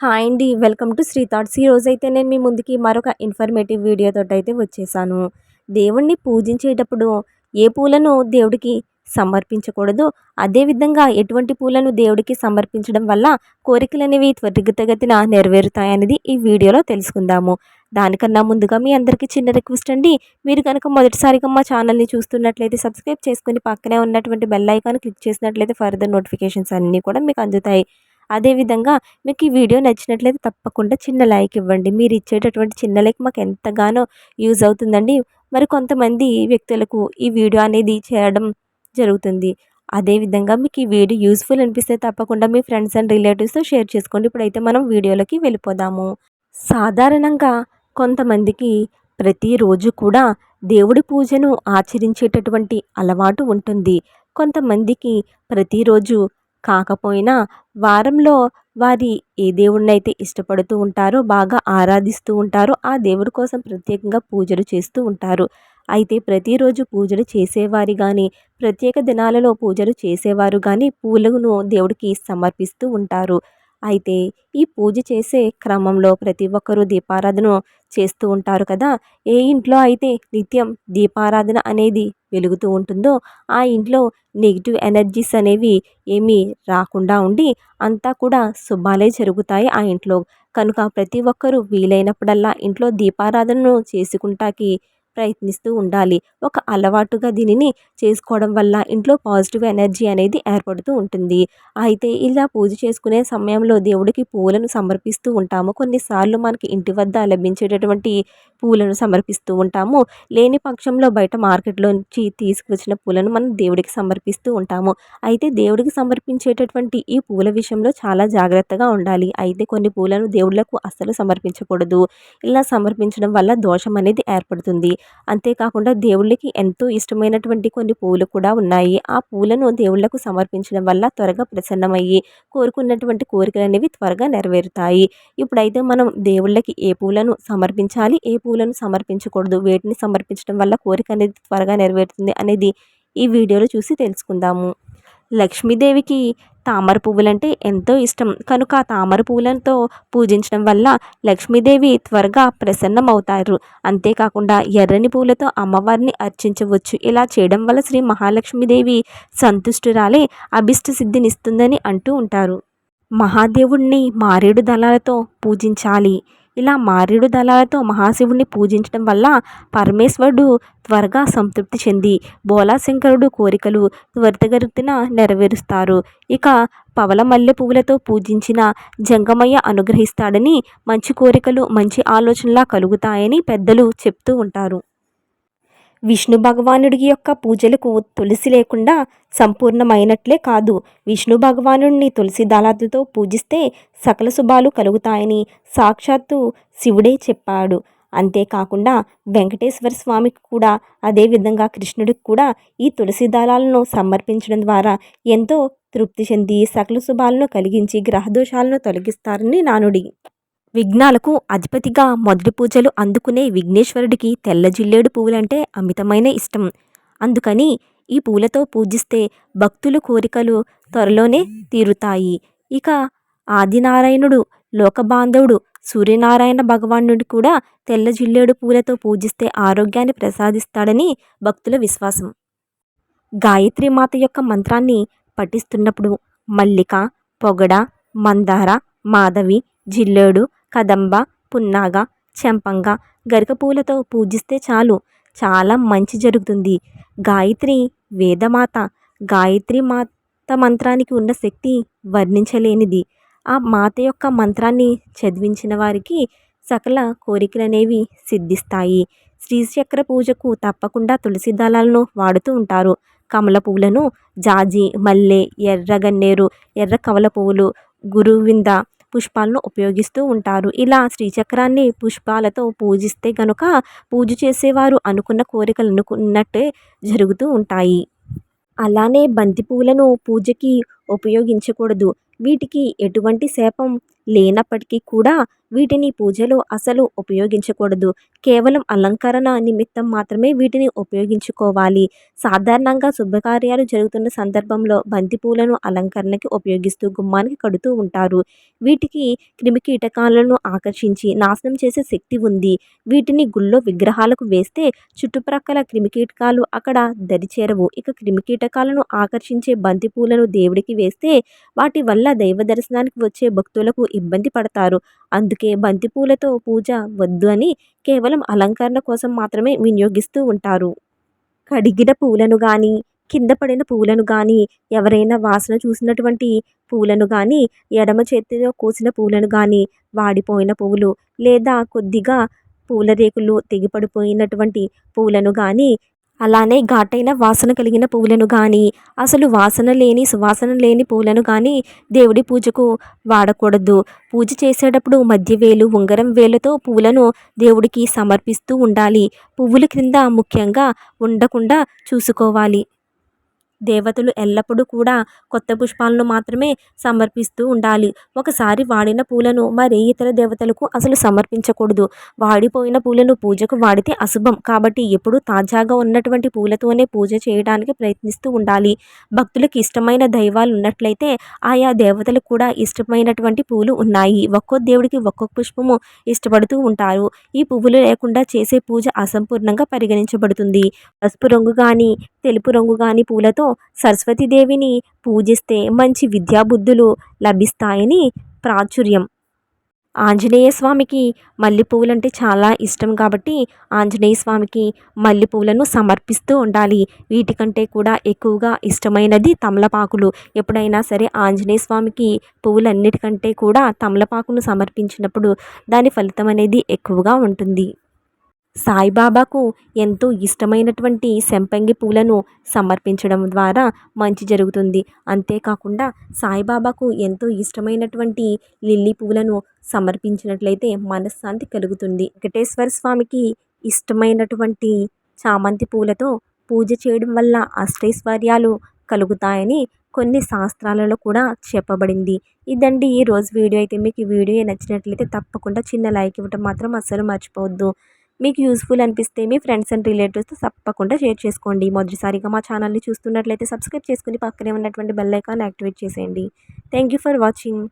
Hi అండి welcome to Shri thoughts. ఈ అయితే నేను మీ ముందుకి మరొక ఇన్ఫర్మేటివ్ వీడియోతో అయితే వచ్చేసాను. దేవుణ్ణి పూజించేటప్పుడు ఏ పూలను దేవుడికి సమర్పించకూడదు? అదేవిధంగా ఎటువంటి పూలను దేవుడికి సమర్పించడం వల్ల కోరికలు అనేవి త్వరితగతిన నెరవేరుతాయనేది ఈ వీడియోలో తెలుసుకుందాము. దానికన్నా ముందుగా మీ అందరికీ చిన్న రిక్వెస్ట్ అండి. మీరు కనుక మొదటిసారిగా మా ఛానల్ని చూస్తున్నట్లయితే సబ్స్క్రైబ్ చేసుకుని పక్కనే ఉన్నటువంటి బెల్ ఐకాన్ క్లిక్ చేసినట్లయితే ఫర్దర్ నోటిఫికేషన్స్ అన్నీ కూడా మీకు అందుతాయి. అదేవిధంగా మీకు ఈ వీడియో నచ్చినట్లయితే తప్పకుండా చిన్న లైక్ ఇవ్వండి. మీరు ఇచ్చేటటువంటి చిన్న లైక్ మాకు ఎంతగానో యూజ్ అవుతుందండి. మరి కొంతమంది వ్యక్తులకు ఈ వీడియో అనేది చేయడం జరుగుతుంది. అదేవిధంగా మీకు ఈ వీడియో యూస్ఫుల్ అనిపిస్తే తప్పకుండా మీ ఫ్రెండ్స్ అండ్ రిలేటివ్స్తో షేర్ చేసుకోండి. ఇప్పుడైతే మనం వీడియోలోకి వెళ్ళిపోదాము. సాధారణంగా కొంతమందికి ప్రతిరోజు కూడా దేవుడి పూజను ఆచరించేటటువంటి అలవాటు ఉంటుంది. కొంతమందికి ప్రతిరోజు కాకపోయినా వారంలో వారి ఏ దేవుడినైతే ఇష్టపడుతూ ఉంటారో బాగా ఆరాధిస్తూ ఉంటారో ఆ దేవుడి కోసం ప్రత్యేకంగా పూజలు చేస్తూ ఉంటారు. అయితే ప్రతిరోజు పూజలు చేసేవారు కానీ ప్రత్యేక దినాలలో పూజలు చేసేవారు కానీ పూలను దేవుడికి సమర్పిస్తూ ఉంటారు. అయితే ఈ పూజ చేసే క్రమంలో ప్రతి ఒక్కరూ దీపారాధన చేస్తూ ఉంటారు కదా! ఏ ఇంట్లో అయితే నిత్యం దీపారాధన అనేది వెలుగుతూ ఉంటుందో ఆ ఇంట్లో నెగిటివ్ ఎనర్జీస్ అనేవి ఏమీ రాకుండా ఉండి అంతా కూడా శుభాలే జరుగుతాయి ఆ ఇంట్లో. కనుక ప్రతి ఒక్కరూ వీలైనప్పుడల్లా ఇంట్లో దీపారాధనను చేసుకుంటాకి ప్రయత్నిస్తూ ఉండాలి. ఒక అలవాటుగా దీనిని చేసుకోవడం వల్ల ఇంట్లో పాజిటివ్ ఎనర్జీ అనేది ఏర్పడుతూ ఉంటుంది. అయితే ఇలా పూజ చేసుకునే సమయంలో దేవుడికి పూలను సమర్పిస్తూ ఉంటాము. కొన్నిసార్లు మనకి ఇంటి వద్ద లభించేటటువంటి పూలను సమర్పిస్తూ ఉంటాము. లేని పక్షంలో బయట మార్కెట్లోంచి తీసుకువచ్చిన పూలను మనం దేవుడికి సమర్పిస్తూ ఉంటాము. అయితే దేవుడికి సమర్పించేటటువంటి ఈ పూల విషయంలో చాలా జాగ్రత్తగా ఉండాలి. అయితే కొన్ని పూలను దేవుళ్ళకు అస్సలు సమర్పించకూడదు. ఇలా సమర్పించడం వల్ల దోషం అనేది ఏర్పడుతుంది. అంతేకాకుండా దేవుళ్ళకి ఎంతో ఇష్టమైనటువంటి కొన్ని పూలు కూడా ఉన్నాయి. ఆ పూలను దేవుళ్ళకు సమర్పించడం వల్ల త్వరగా ప్రసన్నమయ్యి కోరుకున్నటువంటి కోరికలు అనేవి త్వరగా నెరవేరుతాయి. ఇప్పుడైతే మనం దేవుళ్ళకి ఏ పూలను సమర్పించాలి ఏ పూలను సమర్పించకూడదు వేటిని సమర్పించడం వల్ల కోరిక అనేది త్వరగా నెరవేరుతుంది అనేది ఈ వీడియోలో చూసి తెలుసుకుందాము. లక్ష్మీదేవికి తామర పువ్వులంటే ఎంతో ఇష్టం. కనుక ఆ తామర పువ్వులతో పూజించడం వల్ల లక్ష్మీదేవి త్వరగా ప్రసన్నమవుతారు. అంతేకాకుండా ఎర్రని పూలతో అమ్మవారిని అర్చించవచ్చు. ఇలా చేయడం వల్ల శ్రీ మహాలక్ష్మీదేవి సంతుష్టురాలే అభిష్ట సిద్ధినిస్తుందని అంటూ ఉంటారు. మహాదేవుణ్ణి మారేడు దళాలతో పూజించాలి. ఇలా మారేడు దళాలతో మహాశివుడిని పూజించడం వల్ల పరమేశ్వరుడు త్వరగా సంతృప్తి చెంది. బోలాశంకరుడు కోరికలు త్వరితగతిన నెరవేరుస్తారు. ఇక పవల మల్లె పువ్వులతో పూజించిన జంగమయ్య అనుగ్రహిస్తాడని మంచి కోరికలు మంచి ఆలోచనలా కలుగుతాయని పెద్దలు చెప్తూ ఉంటారు. విష్ణు భగవానుడి యొక్క పూజలకు తులసి లేకుండా సంపూర్ణమైనట్లే కాదు. విష్ణు భగవానుడిని తులసి దళాలతో పూజిస్తే సకల శుభాలు కలుగుతాయని సాక్షాత్తు శివుడే చెప్పాడు. అంతేకాకుండా వెంకటేశ్వర స్వామికి కూడా అదేవిధంగా కృష్ణుడికి కూడా ఈ తులసి దళాలను సమర్పించడం ద్వారా ఎంతో తృప్తి చెంది సకల శుభాలను కలిగించి గ్రహదోషాలను తొలగిస్తారని నానుడి. విఘ్నాలకు అధిపతిగా మొదటి పూజలు అందుకునే విఘ్నేశ్వరుడికి తెల్ల జిల్లేడు పువ్వులంటే అమితమైన ఇష్టం. అందుకని ఈ పూలతో పూజిస్తే భక్తుల కోరికలు త్వరలోనే తీరుతాయి. ఇక ఆదినారాయణుడు లోకబాంధవుడు సూర్యనారాయణ భగవానుడు కూడా తెల్ల జిల్లేడు పూలతో పూజిస్తే ఆరోగ్యాన్ని ప్రసాదిస్తాడని భక్తుల విశ్వాసం. గాయత్రి మాత యొక్క మంత్రాన్ని పఠిస్తున్నప్పుడు మల్లిక పొగడ మందార మాధవి జిల్లేడు కదంబ పున్నాగ చెంపంగ గరికపూలతో పూజిస్తే చాలు. చాలా మంచి జరుగుతుంది. గాయత్రి వేదమాత. గాయత్రి మాత మంత్రానికి ఉన్న శక్తి వర్ణించలేనిది. ఆ మాత యొక్క మంత్రాన్ని చదివించిన వారికి సకల కోరికలు అనేవి సిద్ధిస్తాయి. శ్రీచక్ర పూజకు తప్పకుండా తులసి దళాలను వాడుతూ ఉంటారు. కమల పువ్వులను జాజి మల్లె ఎర్ర గన్నేరు ఎర్ర కమల పువ్వులు గురువింద పుష్పాలను ఉపయోగిస్తూ ఉంటారు. ఇలా శ్రీచక్రాన్ని పుష్పాలతో పూజిస్తే కనుక పూజ చేసేవారు అనుకున్న కోరికలు అనుకున్నట్టే జరుగుతూ ఉంటాయి. అలానే బంతిపూలను పూజకి ఉపయోగించకూడదు. వీటికి ఎటువంటి శాపం లేనప్పటికీ కూడా వీటిని పూజలో అసలు ఉపయోగించకూడదు. కేవలం అలంకరణ నిమిత్తం మాత్రమే వీటిని ఉపయోగించుకోవాలి. సాధారణంగా శుభకార్యాలు జరుగుతున్న సందర్భంలో బంతిపూలను అలంకరణకి ఉపయోగిస్తూ గుమ్మానికి కడుతూ ఉంటారు. వీటికి క్రిమి కీటకాలను ఆకర్షించి నాశనం చేసే శక్తి ఉంది. వీటిని గుళ్ళో విగ్రహాలకు వేస్తే చుట్టుప్రక్కల క్రిమికీటకాలు అక్కడ దరిచేరవు. ఇక క్రిమికీటకాలను ఆకర్షించే బంతిపూలను దేవుడికి వేస్తే వాటి వల్ల దైవ దర్శనానికి వచ్చే భక్తులకు ఇబ్బంది పడతారు. అందుకే బంతిపూలతో పూజ వద్దు అని కేవలం అలంకరణ కోసం మాత్రమే వినియోగిస్తూ ఉంటారు. కడిగిన పూలను కానీ కింద పడిన పూలను కానీ ఎవరైనా వాసన చూసినటువంటి పూలను కానీ ఎడమ చేతిలో కోసిన పూలను కానీ వాడిపోయిన పువ్వులు లేదా కొద్దిగా పూల రేకులు తెగిపడిపోయినటువంటి పూలను కానీ అలానే ఘాటైన వాసన కలిగిన పూలను కానీ అసలు వాసన లేని సువాసన లేని పూలను కానీ దేవుడి పూజకు వాడకూడదు. పూజ చేసేటప్పుడు మధ్య వేలు ఉంగరం వేలతో పూలను దేవుడికి సమర్పిస్తూ ఉండాలి. పువ్వుల క్రింద ముఖ్యంగా ఉండకుండా చూసుకోవాలి. దేవతలు ఎల్లప్పుడూ కూడా కొత్త పుష్పాలను మాత్రమే సమర్పిస్తూ ఉండాలి. ఒకసారి వాడిన పూలను మరి ఇతర దేవతలకు అసలు సమర్పించకూడదు. వాడిపోయిన పూలను పూజకు వాడితే అశుభం. కాబట్టి ఎప్పుడూ తాజాగా ఉన్నటువంటి పూలతోనే పూజ చేయడానికి ప్రయత్నిస్తూ ఉండాలి. భక్తులకు ఇష్టమైన దైవాలు ఉన్నట్లయితే ఆయా దేవతలకు కూడా ఇష్టమైనటువంటి పూలు ఉన్నాయి. ఒక్కో దేవుడికి ఒక్కొక్క పుష్పము ఇష్టపడుతూ ఉంటారు. ఈ పువ్వులు లేకుండా చేసే పూజ అసంపూర్ణంగా పరిగణించబడుతుంది. పసుపు రంగు కానీ తెలుపు రంగు కానీ పూలతో సరస్వతీదేవిని పూజిస్తే మంచి విద్యాబుద్ధులు లభిస్తాయని ప్రాచుర్యం. ఆంజనేయ స్వామికి మల్లెపూలు అంటే చాలా ఇష్టం కాబట్టి ఆంజనేయ స్వామికి మల్లెపూలను సమర్పిస్తూ ఉండాలి. వీటికంటే కూడా ఎక్కువగా ఇష్టమైనది తమలపాకులు. ఎప్పుడైనా సరే ఆంజనేయ స్వామికి పువ్వులన్నిటికంటే కూడా తమలపాకును సమర్పించినప్పుడు దాని ఫలితం అనేది ఎక్కువగా ఉంటుంది. సాయిబాబాకు ఎంతో ఇష్టమైనటువంటి సంపంగి పూలను సమర్పించడం ద్వారా మంచి జరుగుతుంది. అంతేకాకుండా సాయిబాబాకు ఎంతో ఇష్టమైనటువంటి లిల్లీ పూలను సమర్పించినట్లయితే మనశ్శాంతి కలుగుతుంది. వెంకటేశ్వర స్వామికి ఇష్టమైనటువంటి చామంతి పూలతో పూజ చేయడం వల్ల అష్టైశ్వర్యాలు కలుగుతాయని కొన్ని శాస్త్రాలలో కూడా చెప్పబడింది. ఇదండి ఈ రోజు వీడియో. అయితే మీకు ఈ వీడియో నచ్చినట్లయితే తప్పకుండా చిన్న లైక్ ఇవ్వటం మాత్రం అస్సలు మర్చిపోవద్దు. మీకు యూస్ఫుల్ అనిపిస్తే మీ ఫ్రెండ్స్ అండ్ రిలేటివ్స్తో తప్పకుండా షేర్ చేసుకోండి. మొదటిసారిగా మా ఛానల్ని చూస్తున్నట్లయితే సబ్స్క్రైబ్ చేసుకుని పక్కనే ఉన్నటువంటి బెల్ ఐకాన్ యాక్టివేట్ చేసేయండి. Thank you for watching